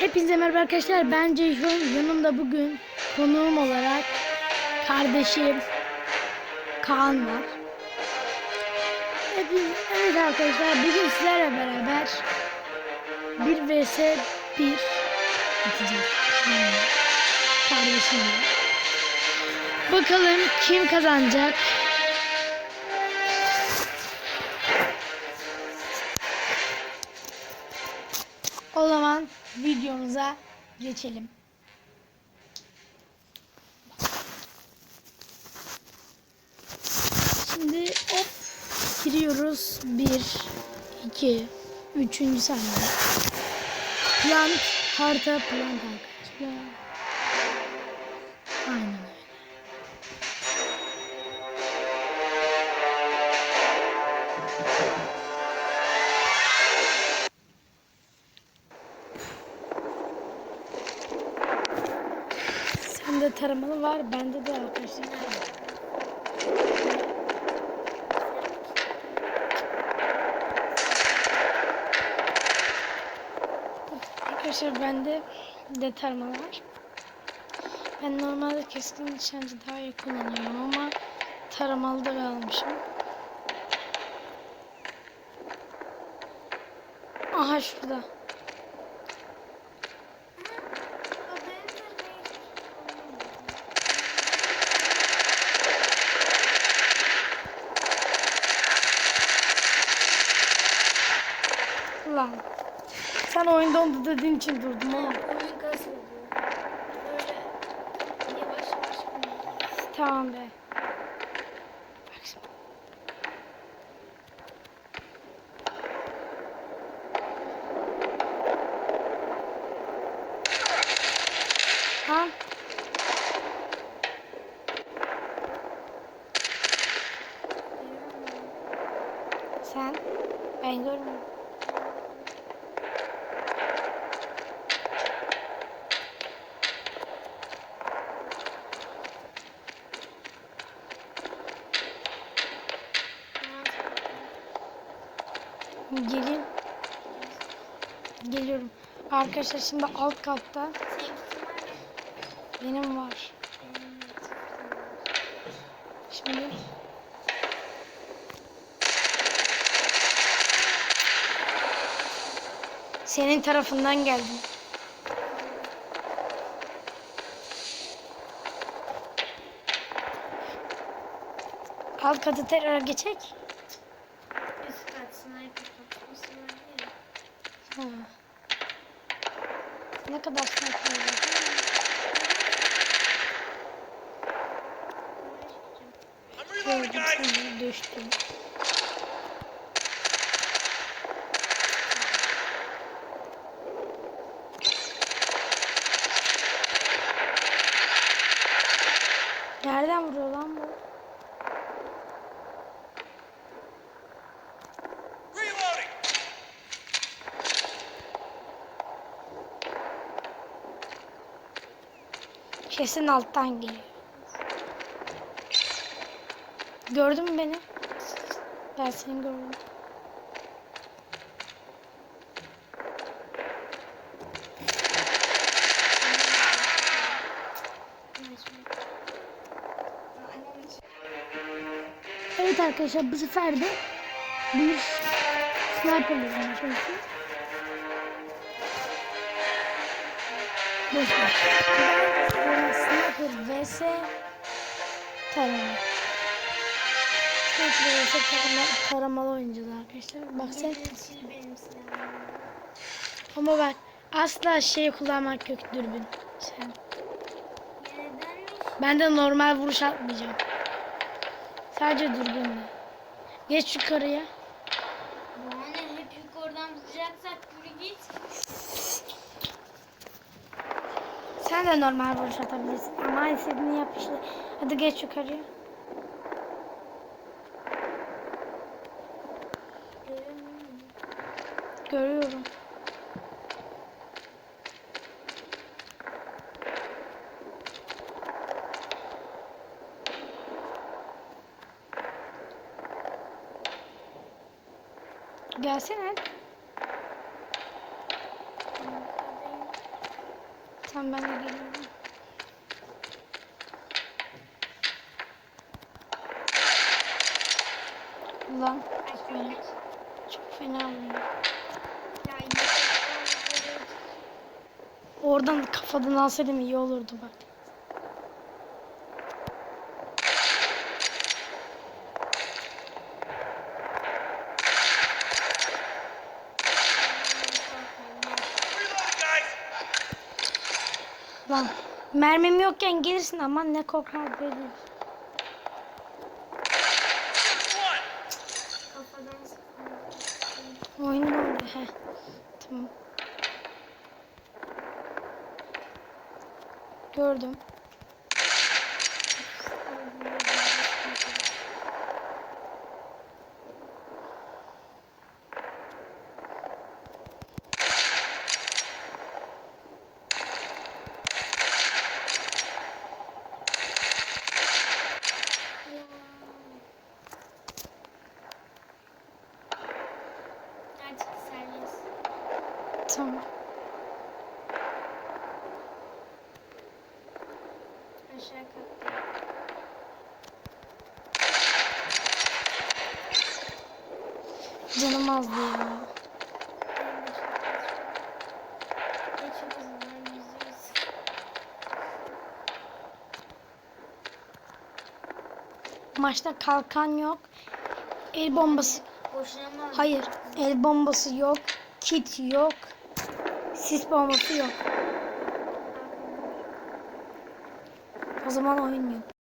Hepinize merhaba arkadaşlar. Ben Ceyhun. Yanımda bugün konuğum olarak kardeşim Kaan var. Hepiniz, evet arkadaşlar bugün sizlerle beraber 1 vs 1 atacağız. Kardeşimle. Bakalım kim kazanacak? Videomuza geçelim. Şimdi hop giriyoruz. 1 2 3. saniye. Plant harita plant arkadaşlar. Taramalı var, bende de arkadaşlar. Arkadaşlar bende de taramalı var. Ben normalde keskin nişancı daha iyi kullanıyorum ama taramalı da almışım. Aha şurada. Lan. Sen oyunda oldu dediğin için durdum ama. Oyun. Tamam be. Ha? Sen? Ben görmüyorum. Gelin. Geliyorum. Arkadaşlar şimdi alt katta benim var. Şimdi senin tarafından geldim. Alt katı tekrar geçecek. Üst kat sniper kapışması var ya. Ha. Ne kadar var? Gördüm seni düştüm. Nereden vuruyor lan bu? Reloading! Kesin alttan geliyor. Gördün mü beni? Ben seni gördüm. Evet arkadaşlar bu sefer de bir sniper bulmaya Ben sniper vs tarama. Sniper vs tarama, taramalı oynayacağız arkadaşlar. Bak sen ama bak asla şey kullanmak yok dürbün. Sen. Ben de normal vuruş atmayacağım. Sadece dürbünle. Geç yukarıya. Sen de normal vuruş atabilirsin. Ama istediğini yap işte. Hadi geç yukarıya. Görüyorum. Gelsene. Tamam ben de geliyorum. Lan Kaç kaç. çok fena vuruyor. Oradan kafadan alsaydım iyi olurdu bak. Lan mermim yokken gelirsin aman ne korkar böyle. Oyun oldu he. Tamam. Gördüm. Tamam. Aşağı katta. Canım azdı ya. Maçta kalkan yok. El bombası. Mı? Hayır. El bombası yok. Kit yok. Sis bombası yok. O zaman oyun yok.